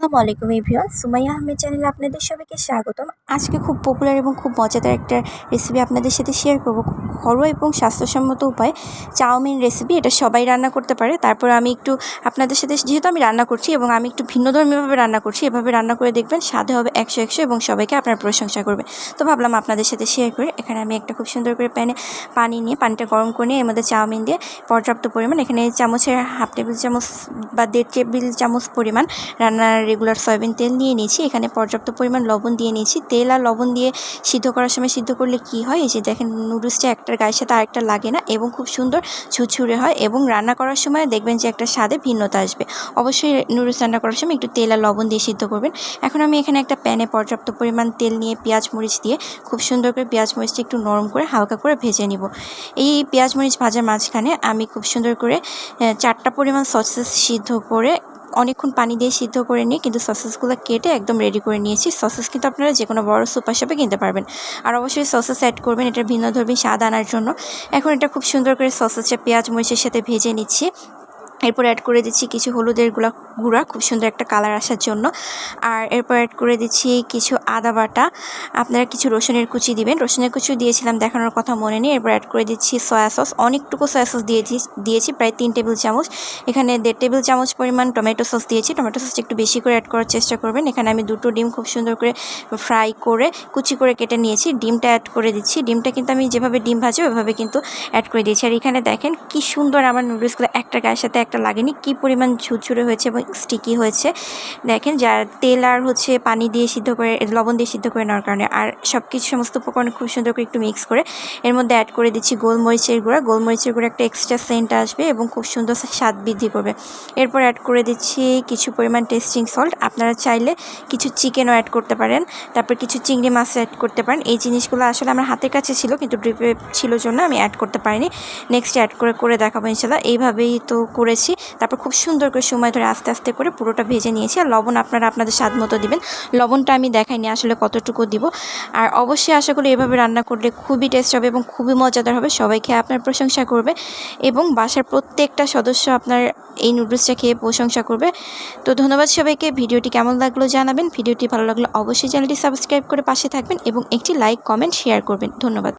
আসসালামু আলাইকুম এভরিওয়ান। সুমাইয়া আহমেদ চ্যানেলে আপনাদের সবাইকে স্বাগতম। আজকে খুব পপুলার এবং খুব মজাদার একটা রেসিপি আপনাদের সাথে শেয়ার করব। ঘরোয়া এবং স্বাস্থ্যসম্মত উপায় চাউমিন রেসিপি এটা সবাই রান্না করতে পারে। তারপর আমি একটু আপনাদের সাথে, যেহেতু আমি রান্না করছি এবং আমি একটু ভিন্নধর্মীভাবে রান্না করছি, এভাবে রান্না করে দেখবেন স্বাদে হবে একশো একশো এবং সবাইকে আপনার প্রশংসা করবে। তো ভাবলাম আপনাদের সাথে শেয়ার করে, এখানে আমি একটা খুব সুন্দর করে প্যানে পানি নিয়ে, পানিটা গরম করে নিয়ে এর মধ্যে চাউমিন দিয়ে পর্যাপ্ত পরিমাণ, এখানে চামচের হাফ টেবিল চামচ বা দেড় টেবিল চামচ পরিমাণ রান্নার রেগুলার সয়াবিন তেল নিয়ে নিয়েছি। এখানে পর্যাপ্ত পরিমাণ লবণ দিয়ে নিয়েছি। তেল আর লবণ দিয়ে সিদ্ধ করার সময় সিদ্ধ করলে কি হয়? এই যে দেখেন নুডলসটা একটার গায়ের সাথে আরেকটা লাগে না এবং খুব সুন্দর ঝুরঝুরে হয় এবং রান্না করার সময় দেখবেন যে একটা স্বাদে ভিন্নতা আসবে। অবশ্যই নুডলস রান্না করার সময় একটু তেল আর লবণ দিয়ে সিদ্ধ করবেন। এখন আমি এখানে একটা প্যানে পর্যাপ্ত পরিমাণ তেল নিয়ে পেঁয়াজ মরিচ দিয়ে খুব সুন্দর করে পেঁয়াজ মরিচটা একটু নরম করে হালকা করে ভেজে নিব। এই পেঁয়াজ মরিচ ভাজার মাঝখানে আমি খুব সুন্দর করে চারটা পরিমাণ সসেস সিদ্ধ করে অনেকক্ষণ পানি দিয়ে সিদ্ধ করে নিয়ে কিন্তু সসেসগুলো কেটে একদম রেডি করে নিয়েছি। সসেস কিন্তু আপনারা যে কোনো বড় সুপার শপে কিনতে পারবেন। আর অবশ্যই সসেস অ্যাড করবেন এটা ভিন্ন ধর্মী স্বাদ আনার জন্য। এখন এটা খুব সুন্দর করে সসেসটা পেঁয়াজ, মরিচের সাথে ভেজে নিচ্ছি। এরপর অ্যাড করে দিচ্ছি কিছু হলুদের গুঁড়া গুঁড়া, খুব সুন্দর একটা কালার আসার জন্য। আর এরপর অ্যাড করে দিচ্ছি কিছু আদা বাটা। আপনারা কিছু রসুনের কুচি দিবেন। রসুনের কুচি দিয়েছিলাম, দেখানোর কথা মনে নেই। এরপর অ্যাড করে দিচ্ছি সয়া সস অনেকটুকু সয়া সস দিয়েছি দিয়েছি, প্রায় তিন টেবিল চামচ। এখানে দেড় টেবিল চামচ পরিমাণ টমেটো সস দিয়েছি। টমেটো সসটা একটু বেশি করে অ্যাড করার চেষ্টা করবেন। এখানে আমি দুটো ডিম খুব সুন্দর করে ফ্রাই করে, কুচি করে কেটে নিয়েছি। ডিমটা অ্যাড করে দিচ্ছি। ডিমটা কিন্তু আমি যেভাবে ডিম ভাজি ওইভাবে কিন্তু অ্যাড করে দিয়েছি। আর এখানে দেখেন কি সুন্দর আমার নুডলসগুলো একটা গায়ের সাথে একটা লাগেনি, কি পরিমাণ ঝুরঝুরে হয়েছে এবং স্টিকি হয়েছে। দেখেন যা তেল আর হচ্ছে পানি দিয়ে সিদ্ধ করে, লবণ দিয়ে সিদ্ধ করে নেওয়ার কারণে। আর সব কিছু সমস্ত উপকরণ খুব সুন্দর করে একটু মিক্স করে, এর মধ্যে অ্যাড করে দিচ্ছি গোলমরিচের গুঁড়া। গোলমরিচের গুঁড়া একটা এক্সট্রা সেন্ট আসবে এবং খুব সুন্দর স্বাদ বৃদ্ধি করবে। এরপর অ্যাড করে দিচ্ছি কিছু পরিমাণ টেস্টিং সল্ট আপনারা চাইলে কিছু চিকেনও অ্যাড করতে পারেন, তারপর কিছু চিংড়ি মাছ অ্যাড করতে পারেন। এই জিনিসগুলো আসলে আমার হাতের কাছে ছিল কিন্তু ড্রিপে ছিল জন্য আমি অ্যাড করতে পারিনি। নেক্সট অ্যাড করে করে দেখাবো ইনশাল্লাহ এইভাবেই তো করেছি। তারপর খুব সুন্দর করে সময় ধরে আস্তে আস্তে করে পুরোটা ভেজে নিয়েছি। আর লবণ আপনারা আপনাদের স্বাদ মতো দিবেন। লবণটা আমি দেখাইনি, আসলে কতটুকু দিব। আর অবশ্যই আশা করি এভাবে রান্না করলে খুবই টেস্ট হবে এবং খুবই মজাদার হবে। সবাই খেয়ে আপনার প্রশংসা করবে এবং বাসার প্রত্যেকটা সদস্য আপনার এই নুডলসটা খেয়ে প্রশংসা করবে। তো ধন্যবাদ সবাইকে। ভিডিওটি কেমন লাগল জানাবেন। ভিডিওটি ভালো লাগল অবশ্যই চ্যানেলটি সাবস্ক্রাইব করে পাশে থাকবেন এবং একটি লাইক, কমেন্ট, শেয়ার করবেন। ধন্যবাদ।